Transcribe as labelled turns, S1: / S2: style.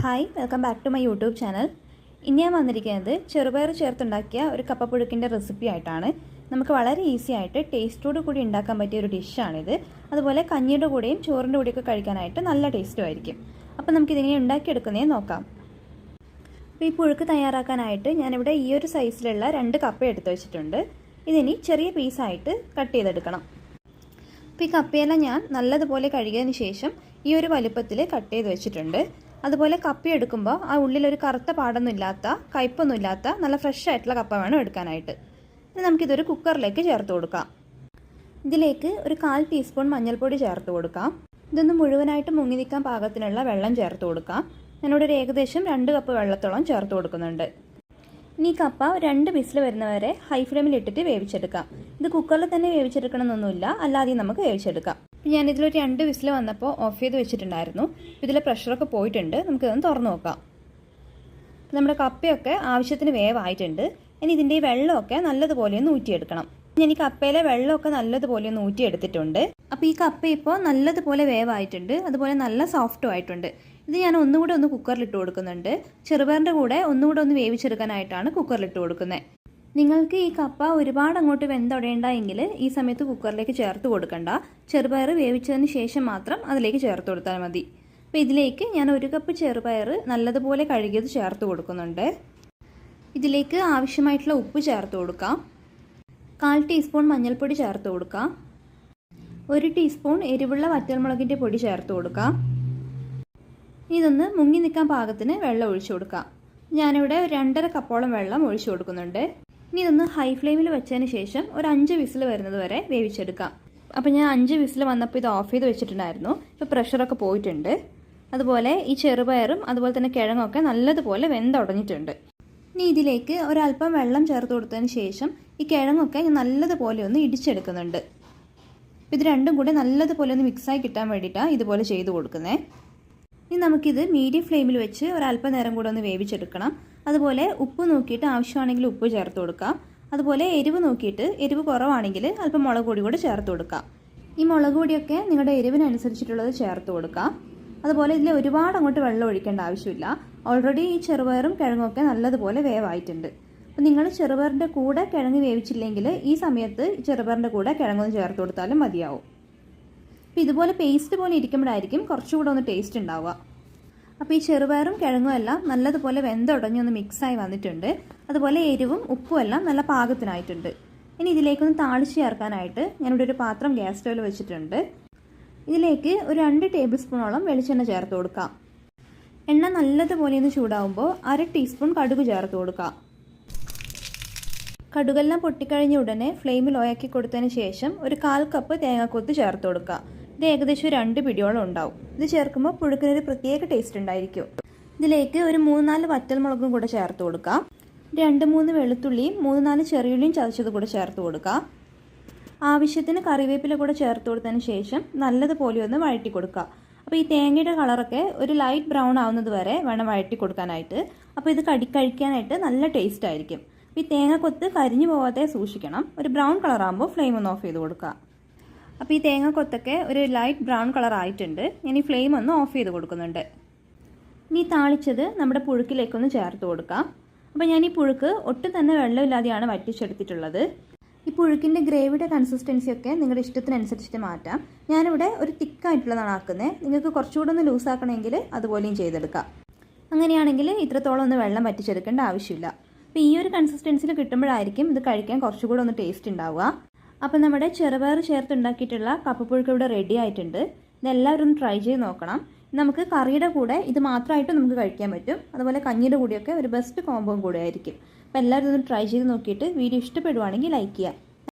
S1: Hi welcome back to my YouTube channel ഇനി ഞാൻ വന്നിരിക്കുന്നത് ചെറുപയർ ചേർത്തുണ്ടാക്കിയ ഒരു കപ്പപ്പുഴുക്കിന്റെ റെസിപ്പി ആയിട്ടാണ്. നമുക്ക് വളരെ ഈസി ആയിട്ട് ടേസ്റ്റോട് കൂടി ഉണ്ടാക്കാൻ പറ്റിയ ഒരു ഡിഷാണിത് അതുപോലെ കഞ്ഞിയുടെ കൂടെയും ചോറിന്റെ കൂടെയൊക്കെ കഴിക്കാനായിട്ട് നല്ല ടേസ്റ്റും ആയിരിക്കും. അപ്പോൾ നമുക്കിതെങ്ങനെ ഉണ്ടാക്കിയെടുക്കുന്നേ നോക്കാം. അപ്പോൾ ഈ പുഴുക്ക് തയ്യാറാക്കാനായിട്ട് ഞാനിവിടെ ഈ ഒരു സൈസിലുള്ള രണ്ട് കപ്പ എടുത്തു വെച്ചിട്ടുണ്ട്. ഇതിനി ചെറിയ പീസായിട്ട് കട്ട് ചെയ്തെടുക്കണം. അപ്പോൾ ഈ കപ്പയെല്ലാം ഞാൻ നല്ലതുപോലെ കഴുകിയതിന് ശേഷം ഈ ഒരു വലുപ്പത്തിൽ കട്ട് ചെയ്ത് വെച്ചിട്ടുണ്ട്. അതുപോലെ കപ്പി എടുക്കുമ്പോൾ ആ ഉള്ളിലൊരു കറുത്ത പാടൊന്നും ഇല്ലാത്ത കയ്പൊന്നും ഇല്ലാത്ത നല്ല ഫ്രഷ് ആയിട്ടുള്ള കപ്പ വേണം എടുക്കാനായിട്ട്. ഇനി നമുക്കിതൊരു കുക്കറിലേക്ക് ചേർത്ത് കൊടുക്കാം. ഇതിലേക്ക് ഒരു കാൽ ടീസ്പൂൺ മഞ്ഞൾപ്പൊടി ചേർത്ത് കൊടുക്കാം. ഇതൊന്ന് മുഴുവനായിട്ട് മുങ്ങി നിൽക്കാൻ പാകത്തിനുള്ള വെള്ളം ചേർത്ത് കൊടുക്കാം. ഞാനിവിടെ ഒരു ഏകദേശം രണ്ട് കപ്പ് വെള്ളത്തോളം ചേർത്ത് കൊടുക്കുന്നുണ്ട്. ഇനി ഈ കപ്പ രണ്ട് വിസിൽ വരുന്നവരെ ഹൈ ഫ്ലെയിമിൽ ഇട്ടിട്ട് വേവിച്ചെടുക്കാം. ഇത് കുക്കറിൽ തന്നെ വേവിച്ചെടുക്കണമെന്നൊന്നുമില്ല അല്ലാതെയും നമുക്ക് വേവിച്ചെടുക്കാം. ഞാൻ ഇതിലൊരു രണ്ട് വിസിൽ വന്നപ്പോൾ ഓഫ് ചെയ്ത് വെച്ചിട്ടുണ്ടായിരുന്നു. ഇതിലെ പ്രഷറൊക്കെ പോയിട്ടുണ്ട്. നമുക്കിതൊന്ന് തുറന്നു നോക്കാം. നമ്മുടെ കപ്പയൊക്കെ ആവശ്യത്തിന് വേവായിട്ടുണ്ട്. ഇനി ഇതിന്റെ ഈ വെള്ളമൊക്കെ നല്ലതുപോലെ ഒന്ന് ഊറ്റിയെടുക്കണം. ഞാൻ ഈ കപ്പയിലെ വെള്ളമൊക്കെ നല്ലതുപോലെ ഒന്ന് ഊറ്റിയെടുത്തിട്ടുണ്ട്. അപ്പോൾ ഈ കപ്പ ഇപ്പോൾ നല്ലതുപോലെ വേവായിട്ടുണ്ട്. അതുപോലെ നല്ല സോഫ്റ്റും ആയിട്ടുണ്ട്. ഇത് ഞാൻ ഒന്നുകൂടെ ഒന്ന് കുക്കറിലിട്ട് കൊടുക്കുന്നുണ്ട്. ചെറുപയറിന്റെ കൂടെ ഒന്നുകൂടെ ഒന്ന് വേവിച്ചെടുക്കാനായിട്ടാണ് കുക്കറിലിട്ട് കൊടുക്കുന്നത്. നിങ്ങൾക്ക് ഈ കപ്പ ഒരുപാട് അങ്ങോട്ട് വെന്തുടയേണ്ട എങ്കിൽ ഈ സമയത്ത് കുക്കറിലേക്ക് ചേർത്ത് കൊടുക്കണ്ട. ചെറുപയർ വേവിച്ചതിന് ശേഷം മാത്രം അതിലേക്ക് ചേർത്ത് കൊടുത്താൽ മതി. അപ്പോൾ ഇതിലേക്ക് ഞാൻ ഒരു കപ്പ് ചെറുപയർ നല്ലതുപോലെ കഴുകിയത് ചേർത്ത് കൊടുക്കുന്നുണ്ട്. ഇതിലേക്ക് ആവശ്യമായിട്ടുള്ള ഉപ്പ് ചേർത്ത് കൊടുക്കാം. കാൽ ടീസ്പൂൺ മഞ്ഞൾപ്പൊടി ചേർത്ത് കൊടുക്കാം. ഒരു ടീസ്പൂൺ എരിവുള്ള വറ്റൽമുളകിന്റെ പൊടി ചേർത്ത് കൊടുക്കാം. ഇതൊന്ന് മുങ്ങി നിൽക്കാൻ പാകത്തിന് വെള്ളം ഒഴിച്ചു കൊടുക്കാം. ഞാനിവിടെ രണ്ടര കപ്പോളം വെള്ളം ഒഴിച്ചു കൊടുക്കുന്നുണ്ട്. ഇനി ഇതൊന്ന് ഹൈ ഫ്ലെയിമിൽ വെച്ചതിന് ശേഷം ഒരു അഞ്ച് വിസിൽ വരുന്നത് വരെ വേവിച്ചെടുക്കാം. അപ്പോൾ ഞാൻ അഞ്ച് വിസിൽ വന്നപ്പോൾ ഇത് ഓഫ് ചെയ്ത് വെച്ചിട്ടുണ്ടായിരുന്നു. ഇപ്പോൾ പ്രഷറൊക്കെ പോയിട്ടുണ്ട്. അതുപോലെ ഈ ചെറുപയറും അതുപോലെ തന്നെ കിഴങ്ങൊക്കെ നല്ലതുപോലെ വെന്തുടഞ്ഞിട്ടുണ്ട് ഇനി ഇതിലേക്ക് ഒരല്പം വെള്ളം ചേർത്ത് കൊടുത്തതിന് ശേഷം ഈ കിഴങ്ങൊക്കെ ഞാൻ നല്ലതുപോലെ ഒന്ന് ഇടിച്ചെടുക്കുന്നുണ്ട്. ഇത് രണ്ടും കൂടി നല്ലതുപോലെ ഒന്ന് മിക്സായി കിട്ടാൻ വേണ്ടിയിട്ടാണ് ഇതുപോലെ ചെയ്ത് കൊടുക്കുന്നത് ഇനി നമുക്കിത് മീഡിയം ഫ്ലെയിമിൽ വെച്ച് ഒരല്പം നേരം കൂടെ ഒന്ന് വേവിച്ചെടുക്കണം. അതുപോലെ ഉപ്പ് നോക്കിയിട്ട് ആവശ്യമാണെങ്കിൽ ഉപ്പ് ചേർത്ത് കൊടുക്കാം. അതുപോലെ എരിവ് നോക്കിയിട്ട് എരിവ് കുറവാണെങ്കിൽ അല്പം മുളക് പൊടി കൂടെ ചേർത്ത് കൊടുക്കാം. ഈ മുളക് പൊടിയൊക്കെ നിങ്ങളുടെ എരിവിനനുസരിച്ചിട്ടുള്ളത് ചേർത്ത് കൊടുക്കാം. അതുപോലെ ഇതിൽ ഒരുപാട് അങ്ങോട്ട് വെള്ളം ഒഴിക്കേണ്ട ആവശ്യമില്ല. ഓൾറെഡി ഈ ചെറുപയറും കിഴങ്ങൊക്കെ നല്ലതുപോലെ വേവായിട്ടുണ്ട്. അപ്പോൾ നിങ്ങൾ ചെറുപയറിന്റെ കൂടെ കിഴങ്ങ് വേവിച്ചില്ലെങ്കിൽ ഈ സമയത്ത് ചെറുപയറിന്റെ കൂടെ കിഴങ്ങൊന്ന് ചേർത്ത് കൊടുത്താലും മതിയാവും. അപ്പോൾ ഇതുപോലെ പേസ്റ്റ് പോലെ ഇരിക്കുമ്പോഴായിരിക്കും കുറച്ചുകൂടെ ഒന്ന് ടേസ്റ്റ് ഉണ്ടാവുക. അപ്പോൾ ഈ ചെറുപയറും കിഴങ്ങും എല്ലാം നല്ലതുപോലെ വെന്തുടഞ്ഞൊന്ന് മിക്സായി വന്നിട്ടുണ്ട്. അതുപോലെ എരിവും ഉപ്പും എല്ലാം നല്ല പാകത്തിനായിട്ടുണ്ട്. ഇനി ഇതിലേക്കൊന്ന് താളിച്ച് ചേർക്കാനായിട്ട് ഞാനിവിടെ ഒരു പാത്രം ഗ്യാസ് സ്റ്റോവിൽ വെച്ചിട്ടുണ്ട്. ഇതിലേക്ക് ഒരു രണ്ട് ടേബിൾ സ്പൂണോളം വെളിച്ചെണ്ണ ചേർത്ത് കൊടുക്കാം. എണ്ണ നല്ലതുപോലെ ഒന്ന് ചൂടാവുമ്പോൾ അര ടീസ്പൂൺ കടുക് ചേർത്ത് കൊടുക്കാം. കടുകെല്ലാം പൊട്ടിക്കഴിഞ്ഞ ഉടനെ ഫ്ലെയിം ലോയാക്കി കൊടുത്തതിന് ശേഷം ഒരു കാൽ കപ്പ് തേങ്ങാക്കൊത്ത് ചേർത്ത് കൊടുക്കുക ഇത് ഏകദേശം രണ്ട് പിടിയോളം ഉണ്ടാവും. ഇത് ചേർക്കുമ്പോൾ പുഴുക്കിനൊരു പ്രത്യേക ടേസ്റ്റ് ഉണ്ടായിരിക്കും. ഇതിലേക്ക് ഒരു മൂന്ന് നാല് വറ്റൽമുളകും കൂടെ ചേർത്ത് കൊടുക്കാം. രണ്ട് മൂന്ന് വെളുത്തുള്ളിയും മൂന്ന് നാല് ചെറിയുള്ളിയും ചതച്ചത് കൂടെ ചേർത്ത് കൊടുക്കാം. ആവശ്യത്തിന് കറിവേപ്പില കൂടെ ചേർത്ത് കൊടുത്തതിന് ശേഷം നല്ലതുപോലെ ഒന്ന് വഴറ്റി കൊടുക്കുക അപ്പോൾ ഈ തേങ്ങയുടെ കളറൊക്കെ ഒരു ലൈറ്റ് ബ്രൗൺ ആവുന്നത് വരെ വേണം വഴറ്റി കൊടുക്കാനായിട്ട്. അപ്പോൾ ഇത് കടി കഴിക്കാനായിട്ട് നല്ല ടേസ്റ്റ് ആയിരിക്കും. ഈ തേങ്ങ കൊത്ത് കരിഞ്ഞു പോവാതെ സൂക്ഷിക്കണം. ഒരു ബ്രൗൺ കളറാകുമ്പോൾ ഫ്ലെയിം ഒന്ന് ഓഫ് ചെയ്ത് കൊടുക്കുക അപ്പോൾ ഈ തേങ്ങ കൊത്തൊക്കെ ഒരു ലൈറ്റ് ബ്രൗൺ കളർ ആയിട്ടുണ്ട്. ഈ ഫ്ലെയിം ഒന്ന് ഓഫ് ചെയ്ത് കൊടുക്കുന്നുണ്ട്. ഇനി താളിച്ചത് നമ്മുടെ പുഴുക്കിലേക്കൊന്ന് ചേർത്ത് കൊടുക്കാം. അപ്പോൾ ഞാൻ ഈ പുഴുക്ക് ഒട്ടും തന്നെ വെള്ളമില്ലാതെയാണ് വറ്റിച്ചെടുത്തിട്ടുള്ളത്. ഈ പുഴുക്കിന്റെ ഗ്രേവിയുടെ കൺസിസ്റ്റൻസി ഒക്കെ നിങ്ങളുടെ ഇഷ്ടത്തിനനുസരിച്ചിട്ട് മാറ്റാം. ഞാനിവിടെ ഒരു തിക്കായിട്ടുള്ളതാണ് ആക്കുന്നത്. നിങ്ങൾക്ക് കുറച്ചുകൂടെ ഒന്ന് ലൂസാക്കണമെങ്കിൽ അതുപോലെയും ചെയ്തെടുക്കാം. അങ്ങനെയാണെങ്കിൽ ഇത്രത്തോളം ഒന്ന് വെള്ളം വറ്റിച്ചെടുക്കേണ്ട ആവശ്യമില്ല. അപ്പോൾ ഈ ഒരു കൺസിസ്റ്റൻസിൽ കിട്ടുമ്പോഴായിരിക്കും ഇത് കഴിക്കാൻ കുറച്ചുകൂടെ ഒന്ന് ടേസ്റ്റ് ഉണ്ടാവുക. അപ്പോൾ നമ്മുടെ ചെറുപയർ ചേർത്തുണ്ടാക്കിയിട്ടുള്ള കപ്പപ്പുഴുക്ക് ഇവിടെ റെഡി ആയിട്ടുണ്ട്. ഇതെല്ലാവരും ഒന്ന് ട്രൈ ചെയ്ത് നോക്കണം. നമുക്ക് കറിയുടെ കൂടെ ഇത് മാത്രമായിട്ട് നമുക്ക് കഴിക്കാൻ പറ്റും. അതുപോലെ കഞ്ഞിയുടെ കൂടെയൊക്കെ ഒരു ബെസ്റ്റ് കോംബോയും കൂടെ ആയിരിക്കും. അപ്പോൾ എല്ലാവരും ഒന്ന് ട്രൈ ചെയ്ത് നോക്കിയിട്ട് വീഡിയോ ഇഷ്ടപ്പെടുവാണെങ്കിൽ ലൈക്ക് ചെയ്യുക